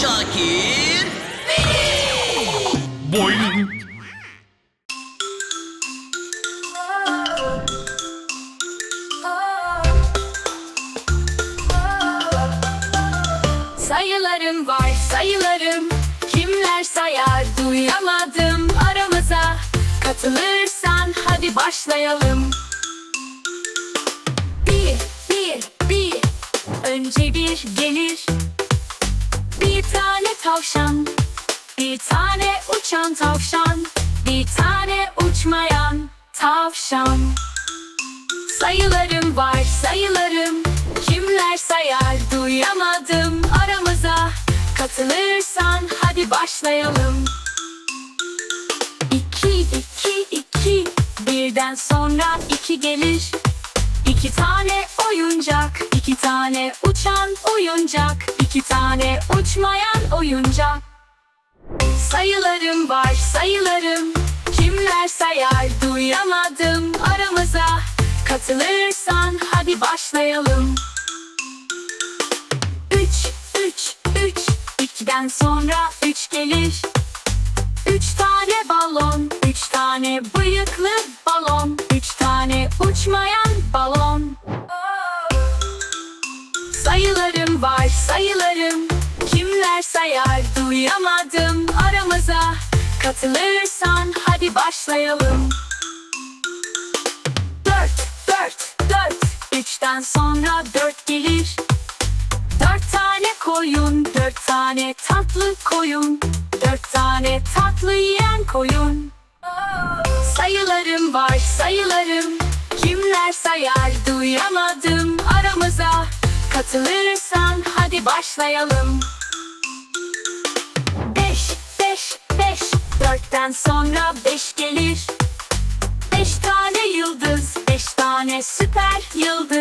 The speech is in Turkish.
Şakir. Boing. Sayılarım var sayılarım Kimler sayar duyamadım aramıza Katılırsan hadi başlayalım Bir, bir, bir Önce bir gelir tavşan. Bir tane uçan tavşan Bir tane uçmayan tavşan. Sayılarım var sayılarım. Kimler sayar duyamadım aramıza. Katılırsan hadi başlayalım. İki iki iki. Birden sonra iki gelir. İki tane oyuncak iki tane uçan oyuncak iki tane uçmayan oyuncak Sayılarım var sayılarım. Kimler sayar duyamadım. Aramıza Katılırsan hadi başlayalım. Üç, üç, üç. İkiden sonra üç gelir. Üç tane balon Üç tane bıyıklı balon. Üç tane uçmayan balon sayılarım. Kimler sayar duyamadım. Aramıza Katılırsan hadi başlayalım. Dört, dört, dört. Üçten sonra dört gelir. Dört tane koyun, dört tane tatlı koyun. Dört tane tatlı yiyen koyun. Sayılarım var sayılarım. Kimler sayar duyamadım Katılırsan hadi başlayalım. Beş, beş, beş Dörtten sonra beş gelir. Beş tane yıldız Beş tane süper yıldız